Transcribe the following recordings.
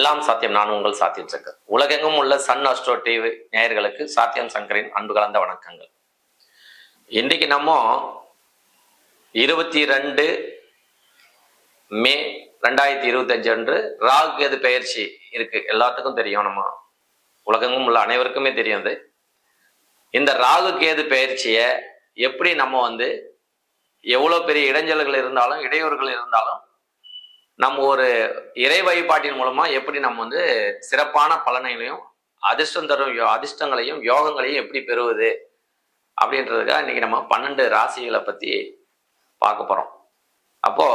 எல்லாம் சாத்தியம். நான் உங்கள் சாத்தியம் சங்கர். உலகெங்கும் உள்ள சன் அஸ்ட்ரோ டிவி நேயர்களுக்கு சாத்தியம் சங்கரின் அன்பு கலந்த வணக்கங்கள். இன்றைக்கு நம்ம இருபத்தி ரெண்டு மே ரெண்டாயிரத்தி இருபத்தஞ்சு அன்று ராகு கேது பெயர்ச்சி இருக்கு. எல்லாத்துக்கும் தெரியும். நம்ம உலகெங்கும் உள்ள அனைவருக்குமே தெரியும் அது. இந்த ராகு கேது பெயர்ச்சியை எப்படி நம்ம வந்து எவ்வளோ பெரிய இடைஞ்சல்கள் இருந்தாலும் இடையூறுகள் இருந்தாலும் நம்ம ஒரு இறை வழிபாட்டின் மூலமா எப்படி நம்ம வந்து சிறப்பான பலனைகளையும் அதிர்ஷ்டம் தரும் யோ- அதிர்ஷ்டங்களையும் யோகங்களையும் எப்படி பெறுவது அப்படின்றதுக்காக இன்னைக்கு நம்ம பன்னெண்டு ராசிகளை பத்தி பார்க்க போறோம். அப்போ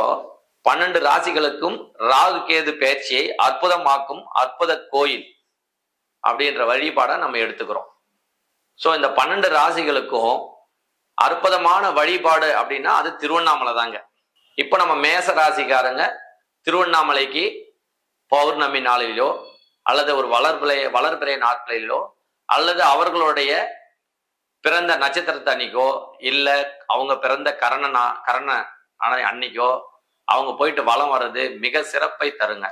பன்னெண்டு ராசிகளுக்கும் ராகு கேது பேச்சியை அற்புதமாக்கும் அற்புத கோயில் அப்படின்ற வழிபாடை நம்ம எடுத்துக்கிறோம். ஸோ இந்த பன்னெண்டு ராசிகளுக்கும் அற்புதமான வழிபாடு அப்படின்னா அது திருவண்ணாமலை தாங்க இப்போ நம்ம மேச ராசிக்காரங்க திருவண்ணாமலைக்கு பௌர்ணமி நாளிலோ அல்லது ஒரு வளர்பிறை வளர்பிறை நாட்களிலோ அல்லது அவர்களுடைய பிறந்த நட்சத்திரத்து அன்னைக்கோ இல்லை அவங்க பிறந்த கரண நா கரண அன்னைக்கோ அவங்க போயிட்டு வலம் வர்றது மிக சிறப்பை தருங்க.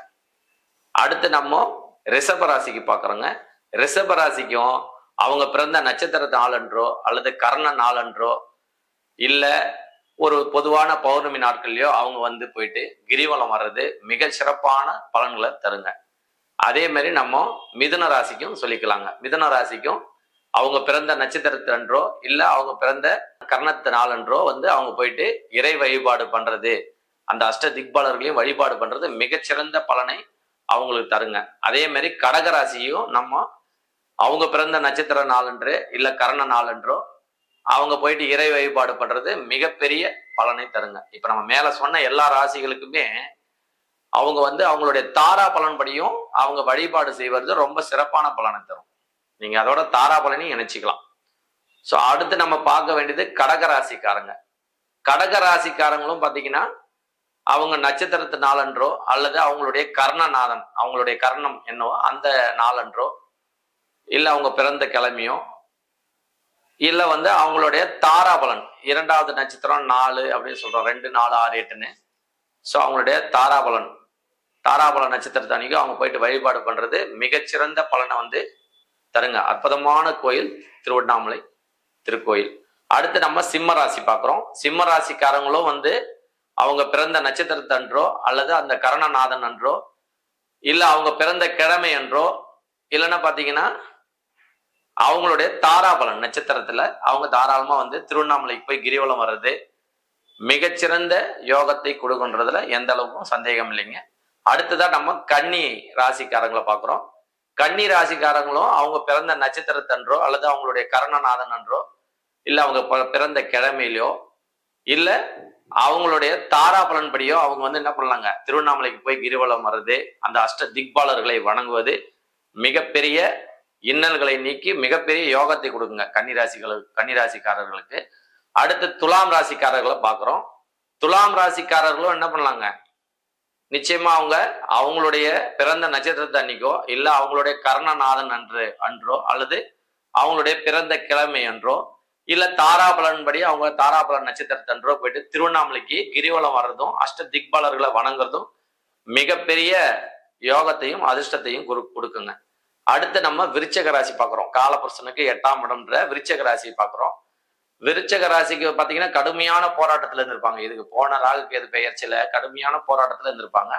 அடுத்து நம்ம ரிஷபராசிக்கு பார்க்குறோங்க ரிஷபராசிக்கும் அவங்க பிறந்த நட்சத்திர நாளன்றோ அல்லது கரண நாளன்றோ இல்லை ஒரு பொதுவான பௌர்ணமி நாட்கள்லயோ அவங்க வந்து போயிட்டு கிரிவலம் வர்றது மிக சிறப்பான பலன்களை தருங்க. அதே மாதிரி நம்ம மிதுன ராசிக்கும் சொல்லிக்கலாங்க. மிதுன ராசிக்கும் அவங்க பிறந்த நட்சத்திரத்தன்றோ இல்ல அவங்க பிறந்த கர்ணத்து நாளன்றோ வந்து அவங்க போயிட்டு இறை வழிபாடு பண்றது அந்த அஷ்ட திக்பாலர்களையும் வழிபாடு பண்றது மிகச்சிறந்த பலனை அவங்களுக்கு தருங்க. அதே மாதிரி கடகராசியும் நம்ம அவங்க பிறந்த நட்சத்திர நாளன்று இல்ல கரண நாளன்றோ அவங்க போயிட்டு இறை வழிபாடு பண்றது மிகப்பெரிய பலனை தருங்க. இப்ப நம்ம மேல சொன்ன எல்லா ராசிகளுக்குமே அவங்க வந்து அவங்களுடைய தாரா பலன்படியும் அவங்க வழிபாடு செய்வது ரொம்ப சிறப்பான பலனை தரும். நீங்க அதோட தாரா பலனையும் இணைச்சிக்கலாம். ஸோ அடுத்து நம்ம பார்க்க வேண்டியது கடக ராசிக்காரங்க. கடக ராசிக்காரங்களும் பார்த்தீங்கன்னா அவங்க நட்சத்திரத்து நாளன்றோ அல்லது அவங்களுடைய கர்ணநாதன் அவங்களுடைய கர்ணம் என்னவோ அந்த நாளன்றோ இல்லை அவங்க பிறந்த கிழமையோ இல்லை வந்து அவங்களுடைய தாராபலன். இரண்டாவது நட்சத்திரம் நாலு அப்படின்னு சொல்கிறோம் ரெண்டு நாலு ஆறு எட்டுன்னு. ஸோ அவங்களுடைய தாராபலன். தாராபல நட்சத்திரத்தை அன்றைக்கி அவங்க போயிட்டு வழிபாடு பண்ணுறது மிகச்சிறந்த பலனை வந்து தருங்க. அற்புதமான கோயில் திருவண்ணாமலை திருக்கோயில். அடுத்து நம்ம சிம்ம ராசி பார்க்குறோம். சிம்ம ராசிக்காரங்களும் வந்து அவங்க பிறந்த நட்சத்திரத்தன்றோ அல்லது அந்த கரணநாதன் அன்றோ இல்லை அவங்க பிறந்த கிழமை அன்றோ இல்லைன்னா பார்த்தீங்கன்னா அவங்களுடைய தாராபலன் நட்சத்திரத்துல அவங்க தாராளமா வந்து திருவண்ணாமலைக்கு போய் கிரிவலம் வர்றது மிகச்சிறந்த யோகத்தை கொடுக்குன்றதுல எந்த அளவுக்கும் சந்தேகம் இல்லைங்க. அடுத்ததா நம்ம கன்னி ராசிக்காரங்களை பார்க்குறோம். கன்னி ராசிக்காரங்களும் அவங்க பிறந்த நட்சத்திரத்தன்றோ அல்லது அவங்களுடைய கரணநாதன் அன்றோ இல்லை அவங்க ப- பிறந்த கிழமையிலையோ இல்லை அவங்களுடைய தாராபலன் படியோ அவங்க வந்து என்ன பண்ணலாங்க? திருவண்ணாமலைக்கு போய் கிரிவலம் வர்றது அந்த அஷ்ட திக்பாலர்களை வணங்குவது மிகப்பெரிய இன்னல்களை நீக்கி மிகப்பெரிய யோகத்தை கொடுக்குங்க. கன்னிராசிகளுக்கு கன்னிராசிக்காரர்களுக்கு. அடுத்து துலாம் ராசிக்காரர்களை பார்க்குறோம். துலாம் ராசிக்காரர்களும் என்ன பண்ணலாங்க? நிச்சயமா அவங்க அவங்களுடைய பிறந்த நட்சத்திரத்தை அன்னைக்கோ இல்லை அவங்களுடைய கர்ணநாதன் அன்று அன்றோ அல்லது அவங்களுடைய பிறந்த கிழமை அன்றோ இல்ல தாராபலன் படி அவங்க தாராபலன் நட்சத்திரத்தன்றோ போயிட்டு திருவண்ணாமலைக்கு கிரிவலம் வர்றதும் அஷ்ட திக்பாலர்களை வணங்குறதும் மிகப்பெரிய யோகத்தையும் அதிர்ஷ்டத்தையும் கொடுக்குங்க. அடுத்து நம்ம விருச்சக ராசி பார்க்குறோம். காலபுருஷனுக்கு எட்டாம் இடம்ன்ற விருச்சக ராசி பார்க்குறோம். விருச்சக ராசிக்கு பார்த்தீங்கன்னா கடுமையான போராட்டத்துல இருந்திருப்பாங்க. இதுக்கு போன ராகு கேது பெயர்ச்சியில கடுமையான போராட்டத்துல இருந்திருப்பாங்க.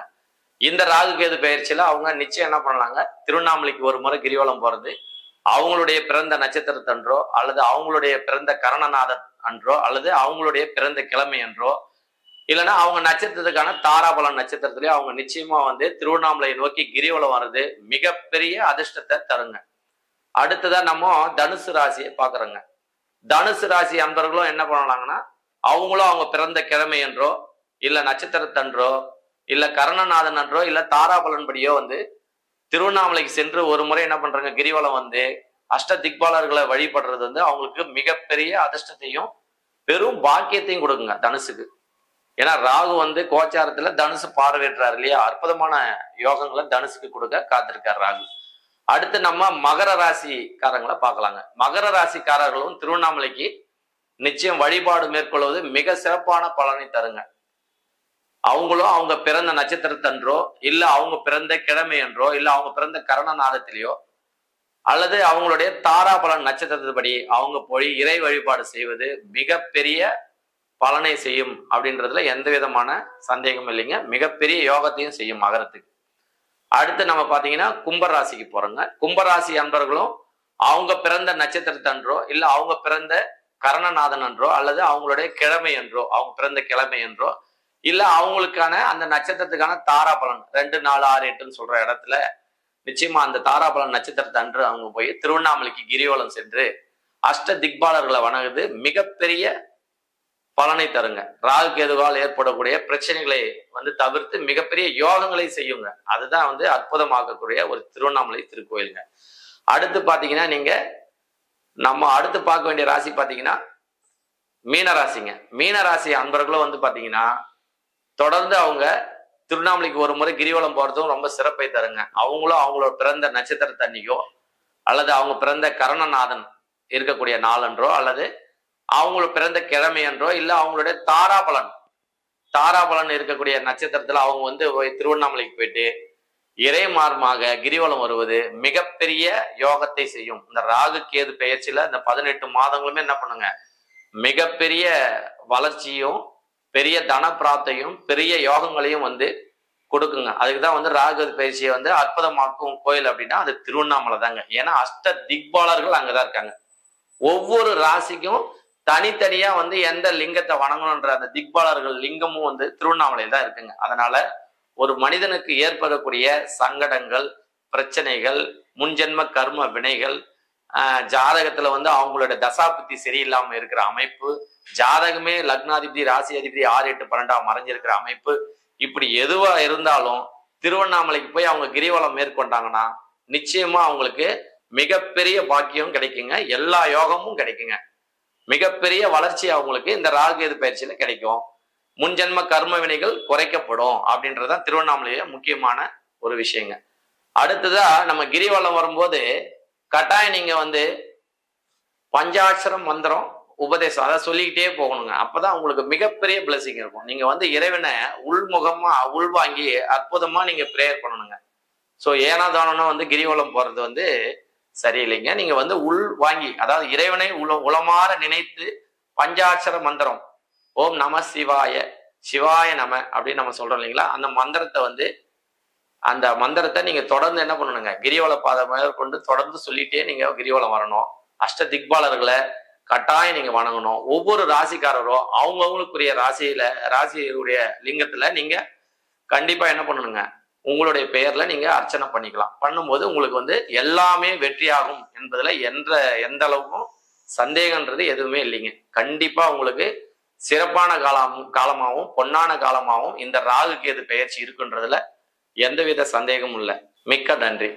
இந்த ராகு கேது பெயர்ச்சியில அவங்க நிச்சயம் என்ன பண்ணலாங்க? திருவண்ணாமலைக்கு ஒரு முறை கிரிவலம் போறது. அவங்களுடைய பிறந்த நட்சத்திரத்தன்றோ அல்லது அவங்களுடைய பிறந்த கரணநாதன் அன்றோ அல்லது அவங்களுடைய பிறந்த கிழமை அன்றோ இல்லைன்னா அவங்க நட்சத்திரத்துக்கான தாராபலன் நட்சத்திரத்திலேயே அவங்க நிச்சயமா வந்து திருவண்ணாமலையை நோக்கி கிரிவலம் வர்றது மிகப்பெரிய அதிர்ஷ்டத்தை தருங்க. அடுத்ததா நம்ம தனுசு ராசியை பாக்குறோங்க தனுசு ராசி அன்பர்களும் என்ன பண்ணலாங்கன்னா அவங்களும் அவங்க பிறந்த கிழமை என்றோ இல்ல நட்சத்திரத்தன்றோ இல்ல கரணநாதன் என்றோ இல்ல தாராபலன் படியோ வந்து திருவண்ணாமலைக்கு சென்று ஒரு முறை என்ன பண்றாங்க கிரிவலம் வந்து அஷ்ட திக்பாலர்களை வழிபடுறது வந்து அவங்களுக்கு மிகப்பெரிய அதிர்ஷ்டத்தையும் பெரும் பாக்கியத்தையும் கொடுக்குங்க தனுசுக்கு. ஏன்னா ராகு வந்து கோச்சாரத்துல தனுசு பார்வையிடுறாரு இல்லையா? அற்புதமான யோகங்களை தனுசுக்கு கொடுக்க காத்திருக்கார் ராகு. அடுத்து நம்ம மகர ராசிக்காரங்களை பார்க்கலாங்க. மகர ராசிக்காரர்களும் திருவண்ணாமலைக்கு நிச்சயம் வழிபாடு மேற்கொள்வது மிக சிறப்பான பலனை தருங்க. அவங்களும் அவங்க பிறந்த நட்சத்திரத்தன்றோ இல்ல அவங்க பிறந்த கிழமை என்றோ இல்ல அவங்க பிறந்த கரண நாதத்திலேயோ அல்லது அவங்களுடைய தாராபலன் நட்சத்திரத்தின்படி அவங்க போய் இறை வழிபாடு செய்வது மிகப்பெரிய பலனை செய்யும் அப்படின்றதுல எந்த விதமான சந்தேகமும் இல்லைங்க. மிகப்பெரிய யோகத்தையும் செய்யும் மகரத்துக்கு. அடுத்து நம்ம பார்த்தீங்கன்னா கும்பராசிக்கு போறோங்க. கும்பராசி அன்பர்களும் அவங்க பிறந்த நட்சத்திரத்தன்றோ இல்லை அவங்க பிறந்த கரணநாதன் என்றோ அல்லது அவங்களுடைய கிழமை என்றோ அவங்க பிறந்த கிழமை என்றோ இல்லை அவங்களுக்கான அந்த நட்சத்திரத்துக்கான தாராபலன் ரெண்டு நாலு ஆறு எட்டுன்னு சொல்ற இடத்துல நிச்சயமா அந்த தாராபலன் நட்சத்திரத்தை அன்று அவங்க போய் திருவண்ணாமலைக்கு கிரிவலம் சென்று அஷ்ட திக்பாலர்களை வணங்குது. மிகப்பெரிய பலனை தருங்க. ராகு கேதுவால் ஏற்படக்கூடிய பிரச்சனைகளை வந்து தவிர்த்து மிகப்பெரிய யோகங்களை செய்யுங்க. அதுதான் வந்து அற்புதமாக்கக்கூடிய ஒரு திருவண்ணாமலை திருக்கோயிலுங்க. அடுத்து பார்த்தீங்கன்னா நீங்க நம்ம அடுத்து பார்க்க வேண்டிய ராசி பார்த்தீங்கன்னா மீனராசிங்க மீனராசி அன்பர்களும் வந்து பார்த்தீங்கன்னா தொடர்ந்து அவங்க திருவண்ணாமலைக்கு ஒரு முறை கிரிவலம் போகிறதும் ரொம்ப சிறப்பை தருங்க. அவங்களும் அவங்களோட பிறந்த நட்சத்திர தண்ணியோ அல்லது அவங்க பிறந்த கரணநாதன் இருக்கக்கூடிய நாளன்றோ அல்லது அவங்களோட பிறந்த கிழமை என்றோ இல்ல அவங்களுடைய தாராபலன். தாராபலன் இருக்கக்கூடிய நட்சத்திரத்துல அவங்க வந்து போய் திருவண்ணாமலைக்கு போயிட்டு இறைமார்மாக கிரிவலம் வருவது மிகப்பெரிய யோகத்தை செய்யும். இந்த ராகு கேது பெயர்ச்சியில இந்த பதினெட்டு மாதங்களுமே என்ன பண்ணுங்க? மிகப்பெரிய வளர்ச்சியும் பெரிய தன பிராப்தையும் பெரிய யோகங்களையும் வந்து கொடுக்குங்க. அதுக்கு தான் வந்து ராகு பயிற்சியை வந்து அற்புதமாக்கும் கோயில் அப்படின்னா அது திருவண்ணாமலை தாங்க. ஏன்னா அஷ்ட திக்பாலர்கள் அங்கதான் இருக்காங்க. ஒவ்வொரு ராசிக்கும் தனித்தனியா வந்து எந்த லிங்கத்தை வணங்கணுன்ற அந்த திக்பாலர்கள் லிங்கமும் வந்து திருவண்ணாமலையில் தான் இருக்குங்க. அதனால ஒரு மனிதனுக்கு ஏற்படக்கூடிய சங்கடங்கள் பிரச்சனைகள் முன்ஜென்ம கர்ம வினைகள் ஜாதகத்துல வந்து அவங்களோட தசாபுத்தி சரியில்லாம இருக்கிற அமைப்பு ஜாதகமே லக்னாதிபதி ராசி அதிபதி ஆறு எட்டு பன்னெண்டாம் மறைஞ்சிருக்கிற அமைப்பு இப்படி எதுவா இருந்தாலும் திருவண்ணாமலைக்கு போய் அவங்க கிரிவலம் மேற்கொண்டாங்கன்னா நிச்சயமா அவங்களுக்கு மிகப்பெரிய பாக்கியம் கிடைக்குங்க. எல்லா யோகமும் கிடைக்குங்க. மிகப்பெரிய வளர்ச்சி அவங்களுக்கு இந்த ராகுகேது பயிற்சியில கிடைக்கும். முன்ஜென்ம கர்ம வினைகள் குறைக்கப்படும் அப்படின்றதான் திருவண்ணாமலையில முக்கியமான ஒரு விஷயங்க. அடுத்ததா நம்ம கிரிவலம் வரும்போது கட்டாயம் நீங்க வந்து பஞ்சாட்சரம் மந்திரம் உபதேசம் அதை சொல்லிக்கிட்டே போகணுங்க. அப்பதான் உங்களுக்கு மிகப்பெரிய பிளஸிங் இருக்கும். நீங்க வந்து இறைவனை உள்முகமா உள்வாங்கி அற்புதமா நீங்க ப்ரேயர் பண்ணணுங்க. ஸோ ஏனா தானோன்னா வந்து கிரிவலம் போறது வந்து சரியில்லைங்க. நீங்க வந்து உள் வாங்கி அதாவது இறைவனை உல உளமாற நினைத்து பஞ்சாட்சர மந்திரம் ஓம் நம சிவாய சிவாய நம அப்படின்னு நம்ம சொல்றோம் இல்லைங்களா? அந்த மந்திரத்தை வந்து அந்த மந்திரத்தை நீங்க தொடர்ந்து என்ன பண்ணணுங்க? கிரிவல பாதை மேற்கொண்டு தொடர்ந்து சொல்லிட்டே நீங்க கிரிவலம் வரணும். அஷ்ட திக்பாலர்களை கட்டாயம் நீங்க வணங்கணும். ஒவ்வொரு ராசிக்காரரும் அவங்கவுங்களுக்குரிய ராசியில ராசியுடைய லிங்கத்துல நீங்க கண்டிப்பா என்ன பண்ணணுங்க? உங்களுடைய பெயர்ல நீங்க அர்ச்சனை பண்ணிக்கலாம். பண்ணும்போது உங்களுக்கு வந்து எல்லாமே வெற்றியாகும் என்பதுல எந்த எந்த அளவுக்கும் சந்தேகன்றது எதுவுமே இல்லைங்க. கண்டிப்பா உங்களுக்கு சிறப்பான காலம் காலமாகவும் பொன்னான காலமாகவும் இந்த ராகு கேது பெயர்ச்சி இருக்குன்றதுல எந்தவித சந்தேகமும் இல்லை. மிக்க நன்றி.